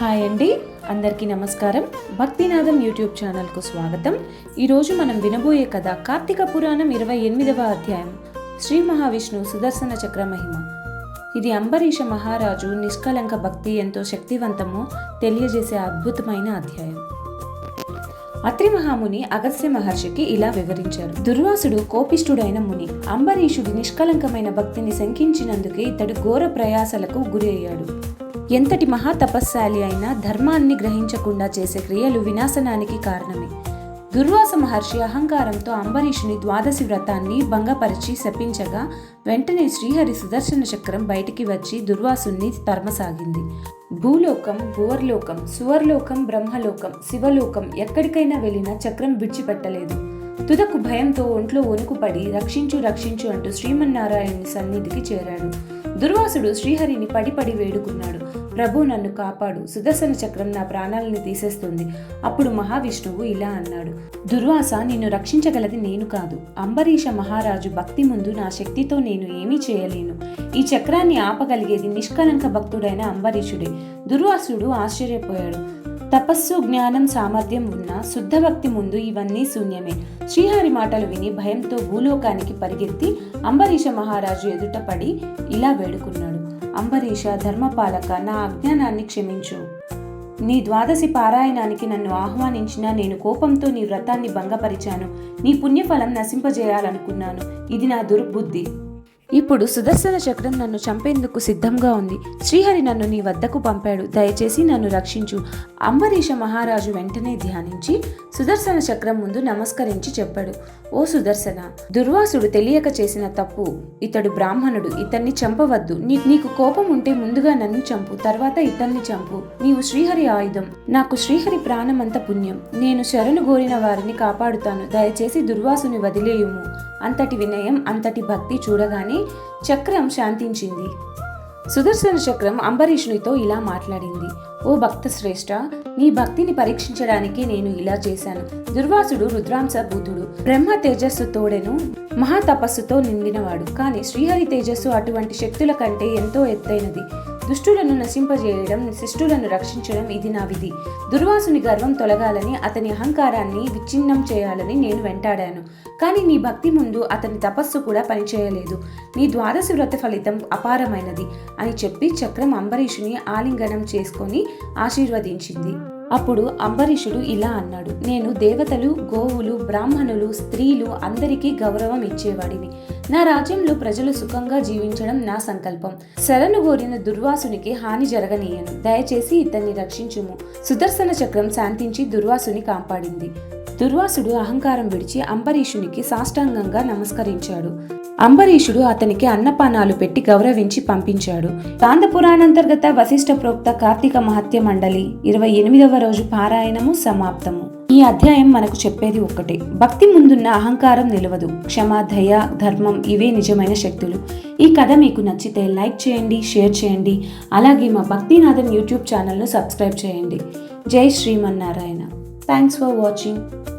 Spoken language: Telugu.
హాయ్ అండి. అందరికీ నమస్కారం. భక్తినాథం యూట్యూబ్ ఛానల్కు స్వాగతం. ఈరోజు మనం వినబోయే కథ కార్తీక పురాణం ఇరవై ఎనిమిదవ అధ్యాయం. శ్రీ మహావిష్ణు సుదర్శన చక్ర మహిమ. ఇది అంబరీష మహారాజు నిష్కలంక భక్తి ఎంతో శక్తివంతమో తెలియజేసే అద్భుతమైన అధ్యాయం. అత్రి మహాముని అగస్త్య మహర్షికి ఇలా వివరించారు. దుర్వాసుడు కోపిష్ఠుడైన ముని అంబరీషుడి నిష్కలంకమైన భక్తిని శంకించినందుకే ఇతడు ఘోర ప్రయాసలకు గురి అయ్యాడు ఎంతటి మహాతపస్శాలి అయినా ధర్మాన్ని గ్రహించకుండా చేసే క్రియలు వినాశనానికి కారణమే. దుర్వాస మహర్షి అహంకారంతో అంబరీషుని ద్వాదశి వ్రతాన్ని భంగపరిచి శపించగా వెంటనే శ్రీహరి సుదర్శన చక్రం బయటికి వచ్చి దుర్వాసుని తరమసాగింది. భూలోకం భువర్లోకం సువర్లోకం బ్రహ్మలోకం శివలోకం ఎక్కడికైనా వెళ్ళినా చక్రం విడిచిపెట్టలేదు. తుదకు భయంతో ఒంట్లో వణుకుపడి రక్షించు రక్షించు అంటూ శ్రీమన్నారాయణుని సన్నిధికి చేరాడు. దుర్వాసుడు శ్రీహరిని పడి పడి వేడుకున్నాడు. ప్రభు నన్ను కాపాడు. సుదర్శన చక్రం నా ప్రాణాలని తీసేస్తుంది. అప్పుడు మహావిష్ణువు ఇలా అన్నాడు. దుర్వాస నిన్ను రక్షించగలది నేను కాదు. అంబరీష మహారాజు భక్తి ముందు నా శక్తితో నేను ఏమీ చేయలేను. ఈ చక్రాన్ని ఆపగలిగేది నిష్కలంక భక్తుడైన అంబరీషుడే. దుర్వాసుడు ఆశ్చర్యపోయాడు. తపస్సు జ్ఞానం సామర్థ్యం ఉన్న శుద్ధ భక్తి ముందు ఇవన్నీ శూన్యమే. శ్రీహరి మాటలు విని భయంతో భూలోకానికి పరిగెత్తి అంబరీష మహారాజు ఎదుట పడి ఇలా వేడుకున్నాడు. అంబరీష ధర్మపాలక నా అజ్ఞానాన్ని క్షమించు. నీ ద్వాదశి పారాయణానికి నన్ను ఆహ్వానించిన నేను కోపంతో నీ వ్రతాన్ని భంగపరిచాను. నీ పుణ్యఫలం నశింపజేయాలనుకున్నాను. ఇది నా దుర్బుద్ధి. ఇప్పుడు సుదర్శన చక్రం నన్ను చంపేందుకు సిద్ధంగా ఉంది. శ్రీహరి నన్ను నీ వద్దకు పంపాడు. దయచేసి నన్ను రక్షించు. అంబరీష మహారాజు వెంటనే ధ్యానించి సుదర్శన చక్రం ముందు నమస్కరించి చెప్పాడు. ఓ సుదర్శన దుర్వాసుడు తెలియక చేసిన తప్పు. ఇతడు బ్రాహ్మణుడు. ఇతన్ని చంపవద్దు. నీ నీకు కోపం ఉంటే ముందుగా నన్ను చంపు. తర్వాత ఇతన్ని చంపు. నీవు శ్రీహరి ఆయుధం. నాకు శ్రీహరి ప్రాణమంత పుణ్యం. నేను శరణు గోరిన వారిని కాపాడుతాను. దయచేసి దుర్వాసుని వదిలేయుము. అంతటి వినయం అంతటి భక్తి చూడగానే చక్రం శాంతించింది. సుదర్శన చక్రం అంబరీషునితో ఇలా మాట్లాడింది. ఓ భక్త శ్రేష్ఠ నీ భక్తిని పరీక్షించడానికి నేను ఇలా చేశాను. దుర్వాసుడు రుద్రాంశ భూతుడు. బ్రహ్మ తేజస్సు తోడెను మహా తపస్సుతో నిండినవాడు. కానీ శ్రీహరి తేజస్సు అటువంటి శక్తుల కంటే ఎంతో ఎత్తైనది. దుష్టులను నశింపజేయడం శిష్టులను రక్షించడం ఇది నా విధి. దుర్వాసుని గర్వం తొలగాలని అతని అహంకారాన్ని విచ్ఛిన్నం చేయాలని నేను వెంటాడాను. కానీ నీ భక్తి ముందు అతని తపస్సు కూడా పనిచేయలేదు. నీ ద్వాదశి వ్రత ఫలితం అపారమైనది అని చెప్పి చక్రం అంబరీషుని ఆలింగనం చేసుకొని ఆశీర్వదించింది. అప్పుడు అంబరీషుడు ఇలా అన్నాడు నేను దేవతలు గోవులు బ్రాహ్మణులు స్త్రీలు అందరికీ గౌరవం ఇచ్చేవాడిని. నా రాజ్యంలో ప్రజలు సుఖంగా జీవించడం నా సంకల్పం. శరణు కోరిన దుర్వాసునికి హాని జరగనీయను. దయచేసి ఇతన్ని రక్షించుము. సుదర్శన చక్రం శాంతించి దుర్వాసుని కాపాడింది. దుర్వాసుడు అహంకారం విడిచి అంబరీషునికి సాష్టాంగంగా నమస్కరించాడు. అంబరీషుడు అతనికి అన్నపానాలు పెట్టి గౌరవించి పంపించాడు. కాందపురాణాంతర్గత వశిష్ఠ ప్రోక్త కార్తీక మహత్య మండలి ఇరవై ఎనిమిదవ రోజు పారాయణము సమాప్తము. ఈ అధ్యాయం మనకు చెప్పేది ఒక్కటే. భక్తి ముందున్న అహంకారం నిలవదు. క్షమ దయ ధర్మం ఇవే నిజమైన శక్తులు. ఈ కథ మీకు నచ్చితే లైక్ చేయండి షేర్ చేయండి. అలాగే మా భక్తినాథం యూట్యూబ్ ఛానల్ను సబ్స్క్రైబ్ చేయండి. జై శ్రీమన్నారాయణ. Thanks for watching.